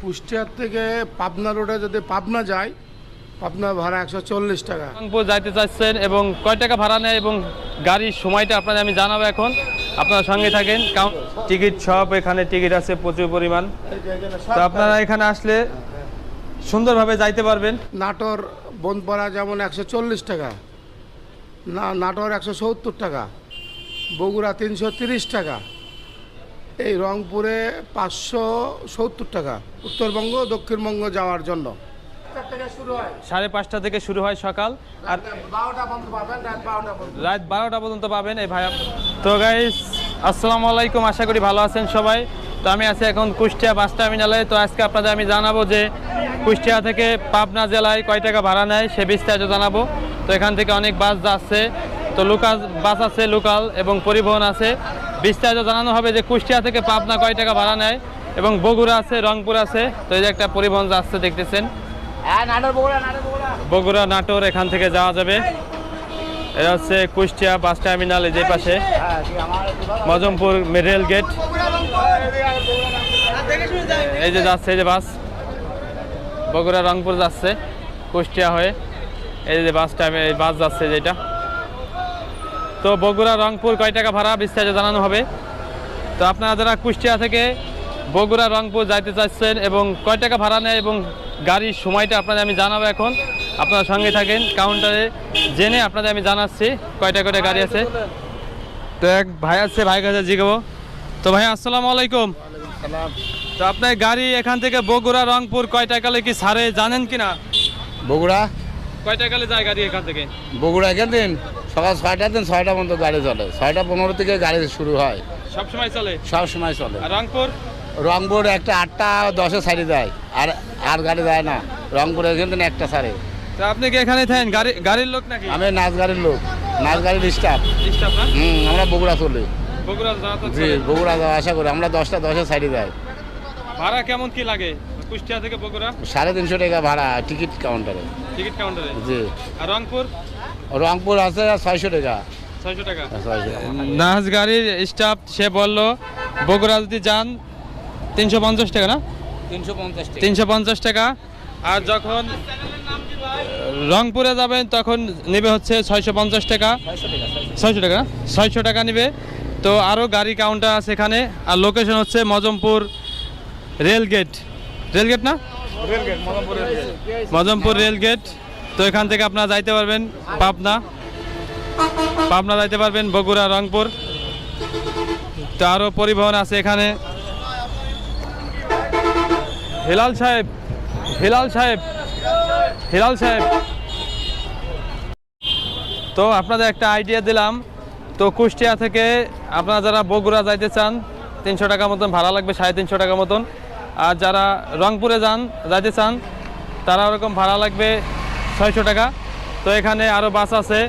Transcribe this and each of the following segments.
কুষ্টিয়ার থেকে পাবনা রোডে যদি পাবনা যায় পাবনা ভাড়া একশো চল্লিশ টাকা। রংপুর যাইতে চাচ্ছেন এবং কয় টাকা ভাড়া নেয় এবং গাড়ির সময়টা আপনাদের আমি জানাব এখন। আপনারা সঙ্গে থাকেন টিকিট সব এখানে টিকিট আছে প্রচুর পরিমাণ। তো আপনারা এখানে আসলে সুন্দরভাবে যাইতে পারবেন। নাটোর বনপাড়া যেমন একশো চল্লিশ টাকা না নাটোর একশো সত্তর টাকা বগুড়া তিনশো তিরিশ টাকা এই রংপুরে পাঁচশো সত্তর টাকা। উত্তরবঙ্গ দক্ষিণবঙ্গ যাওয়ার জন্য। সাড়ে পাঁচটা থেকে শুরু হয় সকাল। আর বারোটা রাত বারোটা রাত বারোটা পর্যন্ত পাবেন এই ভাইয়া। তো গাইস আসসালামু আলাইকুম আশা করি ভালো আছেন সবাই। তো আমি আছি এখন কুষ্টিয়া বাস টার্মিনালে। তো আজকে আপনাদের আমি জানাব যে কুষ্টিয়া থেকে পাবনা জেলায় কয় টাকা ভাড়া নেয় সে বিস্তারিত জানাব। তো এখান থেকে অনেক বাস যাচ্ছে। তো লোকাল বাস আছে লোকাল এবং পরিবহন আছে। বিস্তারিত জানানো হবে যে কুষ্টিয়া থেকে পাবনা কয় টাকা ভাড়া নেয় এবং বগুড়া আছে রংপুর আছে। তো এই যে একটা পরিবহন যাচ্ছে দেখতেছেন? বগুড়া নাটোর এখান থেকে যাওয়া যাবে। এটা হচ্ছে কুষ্টিয়া বাস টার্মিনাল এই যে পাশে। Mozampur rail gate. এই যে যাচ্ছে এই যে বাস। বগুড়া রংপুর যাচ্ছে কুষ্টিয়া হয়ে। এই যে বাস টাইমে এই বাস যাচ্ছে যেটা। তো বগুড়া রংপুর কয় টাকা ভাড়া বিস্তারিত জানানো হবে। তো আপনারা যারা কুষ্টিয়া থেকে বগুড়া রংপুর যাইতে চাচ্ছেন এবং কয় টাকা ভাড়া নেয় এবং গাড়ির সময়টা আপনাদের আমি জানাব এখন আপনারা সঙ্গে থাকেন কাউন্টারে জেনে আপনাদের আমি জানাচ্ছি কয়টা কয়টা গাড়ি আছে। তো এক ভাই আছে ভাই কাছে জিগাবো তো ভাই আসসালামু আলাইকুম। তো আপনার গাড়ি এখান থেকে বগুড়া রংপুর কয় টাকালে কি ছাড়ে জানেন কি না বগুড়া? কয় টাকালে যায় গাড়ি এখান থেকে? বগুড়া এখান দিন সকাল ছয়টা দিন ছয়টা পর্যন্ত গাড়ি চলে। ছয়টা পনেরো থেকে গাড়ি শুরু হয়। সব সময় চলে? সব সময় চলে। রংপুর? রংপুর একটা আটটা দশে সারি দেয় আর আর গাড়ি দেয় না। রংপুর এখান একটা সারে। তো আপনি কি এখানে থাকেন? গাড়ি গাড়ির লোক নাকি? আমি নাচ গাড়ির লোক। নাচ গাড়ির স্টাফ স্টাফ না? হুম আমরা বগুড়া চলি। বগুড়া যাওয়া তো জি বগুড়া যাওয়া আশা করি আমরা দশটা দশে সারি দেয় ভাড়া কেমন কি লাগে? কুষ্টিয়া থেকে বগুড়া? সাড়ে তিনশো টাকা ভাড়া টিকিট কাউন্টারে। টিকিট কাউন্টারে? জি। আর রংপুর? রংপুর আছে ছয়শো টাকা। ছয়শো টাকা। ছয়শো গাড়ির স্টাফ সে বলল বগুড়া যদি যান তিনশো পঞ্চাশ টাকা না? তিনশো তিনশো পঞ্চাশ টাকা। আর যখন রংপুরে যাবেন তখন নেবে হচ্ছে ছয়শো পঞ্চাশ টাকা। ছয়শো টাকা ছয়শো টাকা। নেবে। তো আরও গাড়ি কাউন্টার আছে এখানে। আর লোকেশন হচ্ছে Mozampur rail gate. Rail gate না? Mozampur rail gate. তো এখান থেকে আপনারা যাইতে পারবেন পাবনা। পাবনা যাইতে পারবেন বগুড়া, রংপুর। তো আরও পরিবহন আছে এখানে। হেলাল সাহেব হেলাল সাহেব হেলাল সাহেব। তো আপনাদের একটা আইডিয়া দিলাম। তো কুষ্টিয়া থেকে আপনারা যারা বগুড়া যাইতে চান, তিনশো টাকা মতন ভাড়া লাগবে, সাড়ে তিনশো টাকা মতন। আর যারা রংপুরে যান, যাইতে চান, তারা ওরকম ভাড়া লাগবে ছয়শো টাকা। তো এখানে আরও বাস আছে।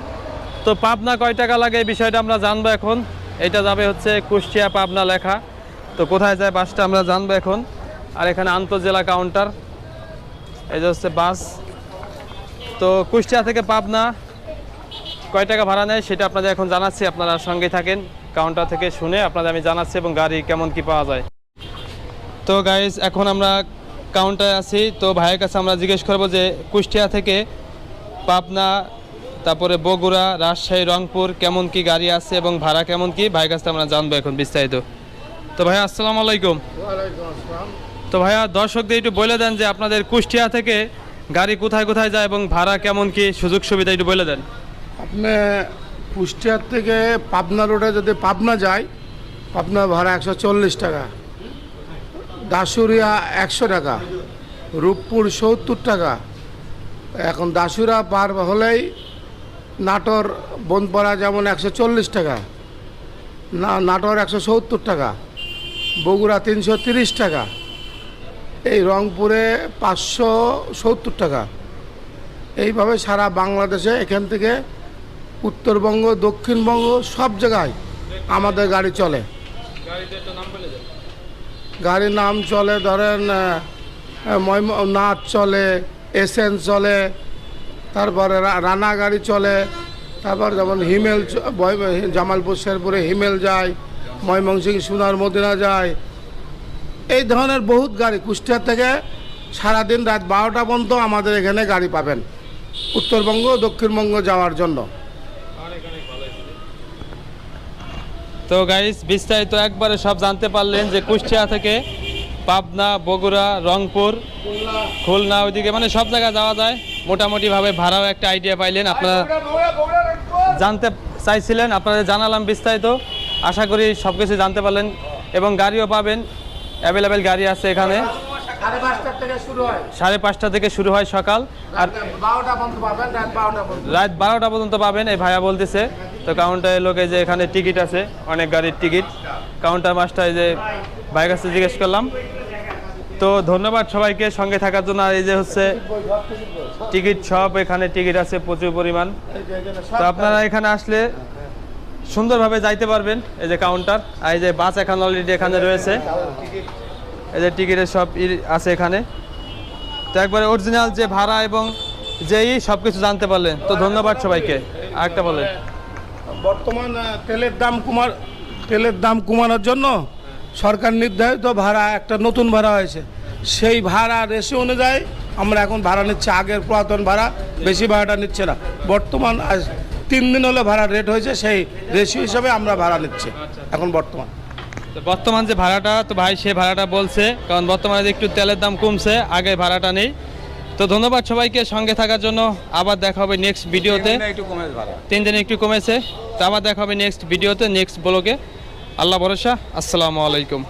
তো পাবনা কয় টাকা লাগে এই বিষয়টা আমরা জানব এখন। এটা যাবে হচ্ছে কুষ্টিয়া পাবনা লেখা। তো কোথায় যায় বাসটা আমরা জানব এখন। আর এখানে আন্তজেলা কাউন্টার এই যে হচ্ছে বাস। তো কুষ্টিয়া থেকে পাবনা কয় টাকা ভাড়া নেয় সেটা আপনাদের এখন জানাচ্ছি। আপনারা সঙ্গে থাকেন কাউন্টার থেকে শুনে আপনাদের আমি জানাচ্ছি এবং গাড়ি কেমন কি পাওয়া যায়। তো গাইজ এখন আমরা কাউন্টারে আছি তো ভাইয়ের কাছে আমরা জিজ্ঞেস করব যে কুষ্টিয়া থেকে পাবনা তারপরে বগুড়া রাজশাহী রংপুর কেমন কি গাড়ি আছে এবং ভাড়া কেমন কি? ভাইয়ের কাছে আমরা জানব এখন বিস্তারিত। তো ভাইয়া আসসালামু আলাইকুম। ওয়ালাইকুম আসসালাম। তো ভাইয়া দর্শকদের একটু বলে দেন যে আপনাদের কুষ্টিয়া থেকে গাড়ি কোথায় কোথায় যায় এবং ভাড়া কেমন কি সুযোগ সুবিধা একটু বলে দেন। আপনি কুষ্টিয়ার থেকে পাবনা রোডে যদি পাবনা যায় পাবনা ভাড়া একশো চল্লিশ টাকা। দাসুরিয়া একশো টাকা, রূপপুর সত্তর টাকা। এখন দাসুরা পার হলেই নাটোর বনপাড়া যেমন একশো চল্লিশ টাকা, না, নাটোর একশো সত্তর টাকা, বগুড়া তিনশো তিরিশ টাকা, এই রংপুরে পাঁচশো সত্তর টাকা। এইভাবে সারা বাংলাদেশে এখান থেকে উত্তরবঙ্গ, দক্ষিণবঙ্গ সব জায়গায় আমাদের গাড়ি চলে। গাড়ির নাম চলে ধরেন নাচ চলে এসেন চলে, তারপরে রানা গাড়ি চলে, তারপর যেমন হিমেল জামালপুর, শেরপুরে হিমেল যায়, ময়মনসিং, সোনার মদিনা যায়। এই ধরনের বহুত গাড়ি কুষ্টিয়া থেকে সারাদিন রাত বারোটা পর্যন্ত আমাদের এখানে গাড়ি পাবেন, উত্তরবঙ্গ দক্ষিণবঙ্গ যাওয়ার জন্য। তো গাইস বিস্তারিত একবারে সব জানতে পারলেন যে কুষ্টিয়া থেকে পাবনা বগুড়া রংপুর খুলনা ওইদিকে মানে সব জায়গায় যাওয়া যায়। মোটামুটিভাবে ভাড়াও একটা আইডিয়া পাইলেন। আপনারা জানতে চাইছিলেন আপনাদের জানালাম বিস্তারিত। আশা করি সব কিছু জানতে পারলেন এবং গাড়িও পাবেন। অ্যাভেলেবেল গাড়ি আছে এখানে। সাড়ে পাঁচটা থেকে শুরু হয় সকাল। আর রাত বারোটা পর্যন্ত পাবেন এই ভাইয়া বলতেছে। তো কাউন্টারে লোকে যে এখানে টিকিট আছে, অনেক গাড়ির টিকিট কাউন্টার মাস্টার যে ভাইয়ের কাছে জিজ্ঞেস করলাম। তো ধন্যবাদ সবাইকে সঙ্গে থাকার জন্য। আর এই যে হচ্ছে টিকিট সব এখানে টিকিট আছে প্রচুর পরিমাণ। তো আপনারা এখানে আসলে সুন্দরভাবে যাইতে পারবেন এই যে কাউন্টার আর এই যে বাস এখন অলরেডি এখানে রয়েছে। এই যে টিকিটের সব আছে এখানে। তো একবারে অরিজিনাল যে ভাড়া এবং যেই সব কিছু জানতে পারলেন। তো ধন্যবাদ সবাইকে। আরেকটা বলেন। বর্তমান তেলের দাম কমার, তেলের দাম কমানোর জন্য সরকার নির্ধারিত ভাড়া, একটা নতুন ভাড়া হয়েছে। সেই ভাড়া রেশি অনুযায়ী আমরা এখন ভাড়া নিচ্ছি, আগের পুরাতন ভাড়া, বেশি ভাড়াটা নিচ্ছে না। বর্তমান, আজ তিন দিন হলে ভাড়া রেট হয়েছে, সেই রেশি হিসাবে আমরা ভাড়া নিচ্ছি, এখন বর্তমান। বর্তমান যে ভাড়াটা, তো ভাই সে ভাড়াটা বলছে, কারণ বর্তমানে একটু তেলের দাম কমছে, আগে ভাড়াটা নেই। তো ধন্যবাদ সবাইকে সঙ্গে থাকার জন্য। আবার দেখা হবে নেক্সট ভিডিওতে তিন দিন একটু কমেছে। তো আবার দেখা হবে নেক্সট ভিডিওতে নেক্সট ব্লগে আল্লাহ ভরসা। আসসালামু আলাইকুম।